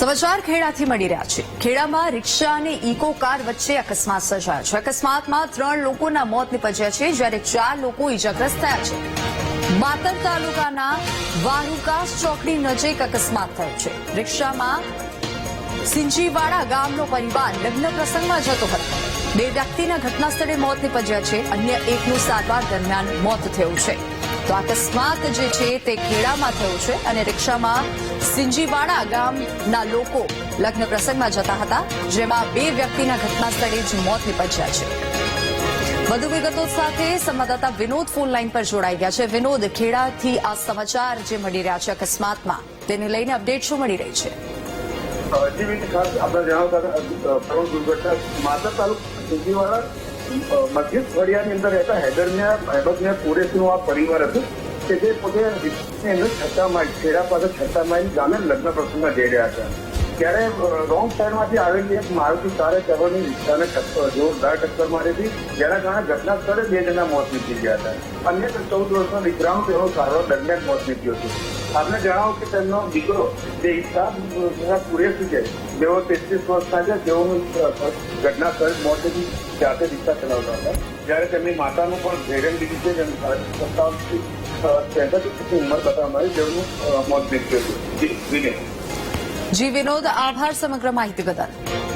સમાચાર ખેડાથી મળી રહ્યા છે. ખેડામાં રિક્ષા અને ઇકો કાર વચ્ચે અકસ્માત સર્જાયો છે. અકસ્માતમાં ત્રણ લોકોના મોત નીપજ્યા છે, જ્યારે ચાર લોકો ઇજાગ્રસ્ત થયા છે. બાતર તાલુકાના વારુકાસ ચોકડી નજીક અકસ્માત થયો છે. રિક્ષામાં સિંજીવાડા ગામનો પરિવાર લગ્ન પ્રસંગમાં જતો હતો. બે વ્યક્તિના ઘટના સ્થળે મોત નીપજ્યા છે. અન્ય એકનું સારવાર દરમિયાન મોત થયું છે. તો અકસ્માત જે છે તે ખેડામાં થયો છે અને રિક્ષામાં સિંજીવાડા ગામના લોકો લગ્ન પ્રસંગમાં જતા હતા, જેમાં બે વ્યક્તિના ઘટના સ્થળે જ મોત નીપજ્યા છે. વધુ વિગતો સાથે સંવાદદાતા વિનોદ ફોન લાઈન પર જોડાઈ ગયા છે. વિનોદ, ખેડાથી આ સમાચાર જે મળી રહ્યા છે અકસ્માતમાં, તેને લઈને અપડેટ શું મળી રહી છે? આપણે જણાવતા પ્રવણ દુર્ઘટના માતા તાલુકા સિંધીવાળા મધ્ય ફળિયાની અંદર રહેતા હૈદરમિયા હૈબતમિયા કુરેશનું આ પરિવાર હતું કે જે પોતે રિક્ષાની અંદર માઇલ ખેડા પાસે છત્તા માઇલ ગામે લગ્ન પ્રસંગમાં જઈ રહ્યા હતા. ત્યારે રોંગ સાઈડમાંથી આવેલી એક મારુતિ કારે ચરોની રિક્ષાને ટક્કર, જોરદાર ટક્કર મારી હતી જેના કારણે ઘટના સ્થળે બે જણા મોત નીકળી ગયા હતા. અન્ય ચૌદ વર્ષના દીકરાનું તેનો સારવાર દરમિયાન મોત નીકળ્યું હતું. આપને જણાવો કે તેમનો દીકરો, જે ઈચ્છા કુરેશી છે, જેઓ તેત્રીસ વર્ષના છે તેઓનું ઘટના સ્થળે મોતથી જાતે રિક્ષા ચલાવતા હતા. જ્યારે તેમની માતાનું પણ ધૈર્ય લીધી છે જેમ સત્તાવનથી ત્રેસઠ ઉંમર બતાવવામાં આવી તેઓનું મોત નીકળ્યું હતું. જી વિનોદ આભાર સમગ્ર માહિતી બદલ.